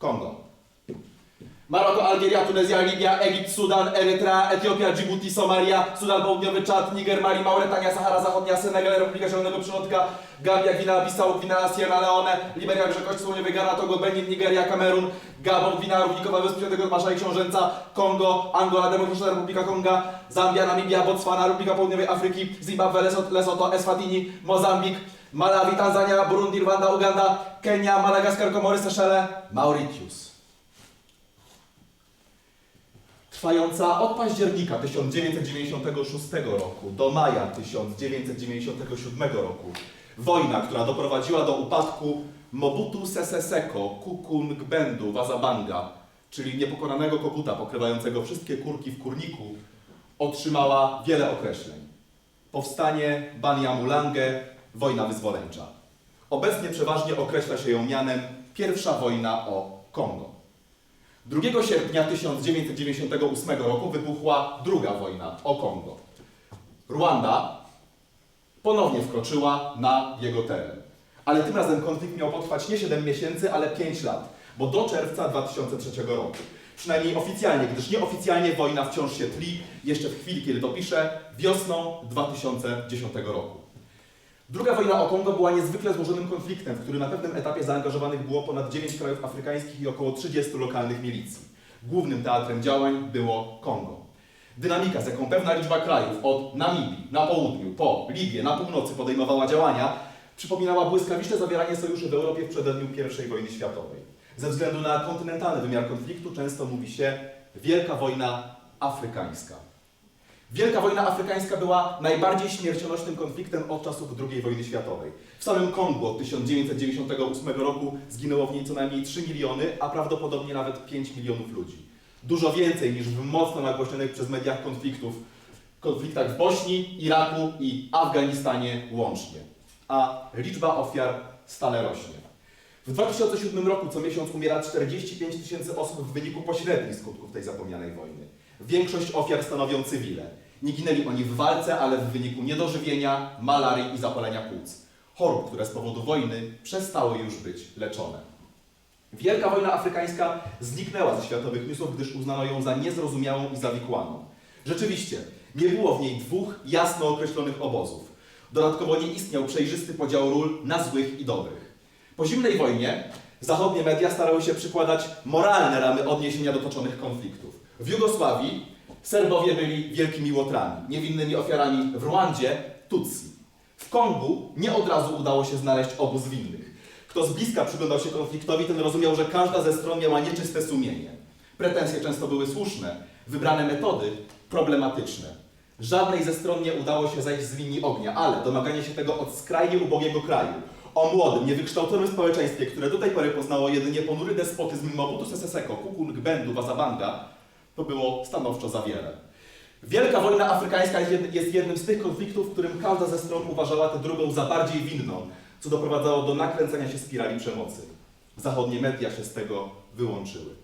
Kongo. Maroko, Algieria, Tunezja, Libia, Egipt, Sudan, Erytrea, Etiopia, Djibouti, Somalia, Sudan Południowy, Czad, Niger, Mali, Mauretania, Sahara Zachodnia, Senegal, Republika Zielonego Przylądka, Gambia, Gwinea Bissau, Gwinea Sierra Leone, Liberia, Brzegkość Południowej, Ghana, Togo, Benin, Nigeria, Kamerun, Gabon, Gwinea Równikowa, Wyspy Świętego Tomasza i Książęca, Kongo, Angola, Demokratyczna Republika Konga, Zambia, Namibia, Botswana, Republika Południowej Afryki, Zimbabwe, Lesot- Lesotho, Eswatini, Mozambik, Malawi, Tanzania, Burundi, Rwanda, Uganda, Kenia, Madagaskar, Komory, Seszele, Mauritius. Trwająca od października 1996 roku do maja 1997 roku wojna, która doprowadziła do upadku Mobutu Sese Seko Kukungbędu Wazabanga, czyli niepokonanego koguta pokrywającego wszystkie kurki w kurniku, otrzymała wiele określeń. Powstanie Baniamulange, wojna wyzwoleńcza. Obecnie przeważnie określa się ją mianem Pierwsza wojna o Kongo. 2 sierpnia 1998 roku wybuchła druga wojna o Kongo. Rwanda ponownie wkroczyła na jego teren. Ale tym razem konflikt miał potrwać nie 7 miesięcy, ale 5 lat, bo do czerwca 2003 roku. Przynajmniej oficjalnie, gdyż nieoficjalnie wojna wciąż się tli, jeszcze w chwili, kiedy to piszę, wiosną 2010 roku. Druga wojna o Kongo była niezwykle złożonym konfliktem, w który na pewnym etapie zaangażowanych było ponad 9 krajów afrykańskich i około 30 lokalnych milicji. Głównym teatrem działań było Kongo. Dynamika, z jaką pewna liczba krajów od Namibii na południu, po Libię na północy podejmowała działania, przypominała błyskawiczne zawieranie sojuszy w Europie w przededniu I wojny światowej. Ze względu na kontynentalny wymiar konfliktu często mówi się Wielka Wojna Afrykańska. Wielka wojna afrykańska była najbardziej śmiercionośnym konfliktem od czasów II wojny światowej. W samym Kongu od 1998 roku zginęło w niej co najmniej 3 miliony, a prawdopodobnie nawet 5 milionów ludzi. Dużo więcej niż w mocno nagłośnionych przez mediach konfliktów, konfliktach w Bośni, Iraku i Afganistanie łącznie. A liczba ofiar stale rośnie. W 2007 roku co miesiąc umiera 45 tysięcy osób w wyniku pośrednich skutków tej zapomnianej wojny. Większość ofiar stanowią cywile. Nie ginęli oni w walce, ale w wyniku niedożywienia, malarii i zapalenia płuc. Chorób, które z powodu wojny przestały już być leczone. Wielka wojna afrykańska zniknęła ze światowych newsów, gdyż uznano ją za niezrozumiałą i zawikłaną. Rzeczywiście, nie było w niej dwóch jasno określonych obozów. Dodatkowo nie istniał przejrzysty podział ról na złych i dobrych. Po zimnej wojnie zachodnie media starały się przykładać moralne ramy odniesienia do toczonych konfliktów. W Jugosławii Serbowie byli wielkimi łotrami, niewinnymi ofiarami w Rwandzie Tutsi. W Kongu nie od razu udało się znaleźć obóz winnych. Kto z bliska przyglądał się konfliktowi, ten rozumiał, że każda ze stron miała nieczyste sumienie. Pretensje często były słuszne, wybrane metody problematyczne. Żadnej ze stron nie udało się zejść z linii ognia, ale domaganie się tego od skrajnie ubogiego kraju, o młodym, niewykształconym społeczeństwie, które do tej pory poznało jedynie ponury despotyzm Mobutu Sese Seko, Kukun Gbendu, Wazabanga, to było stanowczo za wiele. Wielka wojna afrykańska jest jed- jest jednym z tych konfliktów, w którym każda ze stron uważała tę drugą za bardziej winną, co doprowadzało do nakręcania się spirali przemocy. Zachodnie media się z tego wyłączyły.